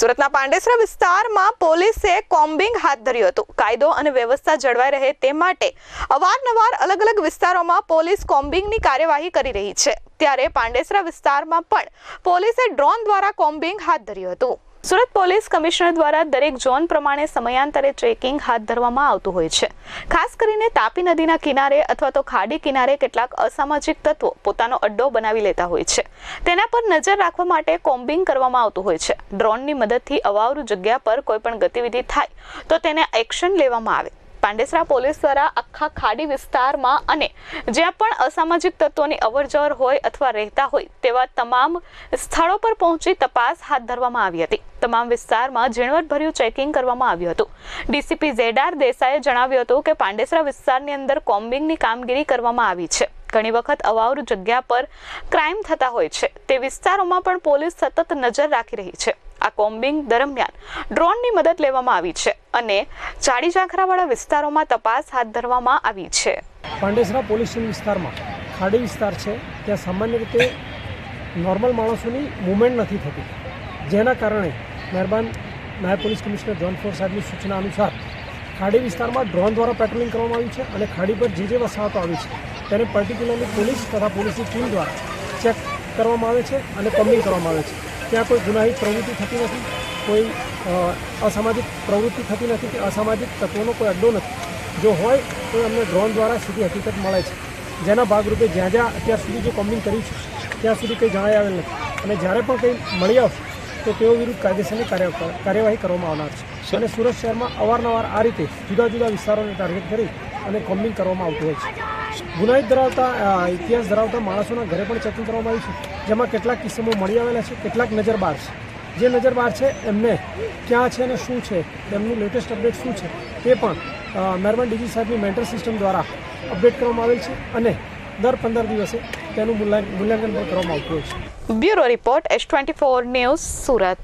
સુરતના પાંડેસરા વિસ્તારમાં પોલીસે કોમ્બિંગ હાથ ધર્યું હતું. કાયદો અને વ્યવસ્થા જળવાઈ રહે તે માટે અવારનવાર અલગ અલગ વિસ્તારોમાં પોલીસ કોમ્બિંગની કાર્યવાહી કરી રહી છે. ત્યારે પાંડેસરા વિસ્તારમાં પણ પોલીસે ડ્રોન દ્વારા કોમ્બિંગ હાથ ધર્યું હતું. સુરત પોલીસ કમિશનર દ્વારા દરેક ઝોન પ્રમાણે સમયાંતરે ચેકિંગ હાથ ધરવામાં આવતું હોય છે. ખાસ કરીને તાપી નદીના કિનારે અથવા તો ખાડી કિનારે કેટલાક અસામાજિક તત્વો પોતાનો અડ્ડો બનાવી લેતા હોય છે. તેના પર નજર રાખવા માટે કોમ્બિંગ કરવામાં આવતું હોય છે. ડ્રોનની મદદથી અવાવરૂ જગ્યા પર કોઈપણ ગતિવિધિ થાય તો તેને એક્શન લેવામાં આવે. પાંડેસરા પોલીસ દ્વારા આખા ખાડી વિસ્તારમાં અને જ્યાં પણ અસામાજિક તત્વોની અવરજવર હોય અથવા રહેતા હોય તેવા તમામ સ્થળો પર પહોંચી તપાસ હાથ ધરવામાં આવી હતી. તમામ વિસ્તારમાં ઝીણવટભર્યું ચેકિંગ કરવામાં આવ્યું હતું. ડીસીપી ઝેડાર દેસાઈએ જણાવ્યું હતું કે પાંડેસરા વિસ્તારની અંદર કોમ્બિંગની કામગીરી કરવામાં આવી છે. ઘણી વખત અવાવરૂ જગ્યા પર ક્રાઇમ થતા હોય છે. તે વિસ્તારોમાં પણ પોલીસ સતત નજર રાખી રહી છે. આ કોમ્બિંગ દરમિયાન ડ્રોનની મદદ લેવામાં આવી છે અને ચાડી ઝાંખરાવાળા વિસ્તારોમાં તપાસ હાથ ધરવામાં આવી છે. પાંડેસરા પોલીસ વિસ્તારમાં ખાડી વિસ્તાર છે. ત્યાં સામાન્ય રીતે નોર્મલ માણસોની મુવમેન્ટ નથી થતી. જેના કારણે મહેરબાન નાયબ પોલીસ કમિશનર જોન ફોર સાહેબની સૂચના અનુસાર ખાડી વિસ્તારમાં ડ્રોન દ્વારા પેટ્રોલિંગ કરવામાં આવ્યું છે અને ખાડી પર જે જે વસાહતો આવી છે તેને પર્ટિક્યુલરલી પોલીસ તથા પોલીસની ટીમ દ્વારા ચેક કરવામાં આવે છે અને કમ્બિંગ કરવામાં આવે છે. ત્યાં કોઈ ગુનાહિત પ્રવૃત્તિ થતી નથી કોઈ અસામાજિક પ્રવૃત્તિ થતી નથી કે અસામાજિક તત્વોનો કોઈ અડ્ડો નથી. જો હોય તો અમને ડ્રોન દ્વારા સીધી હકીકત મળે છે. જેના ભાગરૂપે જ્યાં જ્યાં અત્યાર સુધી જે કોમ્બિંગ કર્યું છે ત્યાં સુધી કંઈ જણાય આવેલ નથી. અને જ્યારે પણ કંઈ મળી આવશે તો તેઓ વિરુદ્ધ કાયદેસરની કાર્યવાહી કરવામાં આવનાર છે. અને સુરત શહેરમાં અવારનવાર આ રીતે જુદા જુદા વિસ્તારોને ટાર્ગેટ કરી અને કોમ્બિંગ કરવામાં આવતું હોય છે. ગુનાહિત ધરાવતા ઇતિહાસ ધરાવતા માણસોના ઘરે પણ ચેકિંગ કરવામાં આવ્યું છે. જેમાં કેટલાક કિસ્સાઓ મળી આવેલા છે, કેટલાક નજર બહાર છે. જે નજર બહાર છે, એમને ક્યાં છે અને શું છે એમનું લેટેસ્ટ અપડેટ શું છે, તે પણ મેરમન ડીજી સાહેબની મેન્ટર સિસ્ટમ દ્વારા અપડેટ કરવામાં આવેલ છે અને દર પંદર દિવસે તેનું મૂલ્યાંકન પણ કરવામાં આવતું હોય છે. Bureau report, S twenty four news Surat.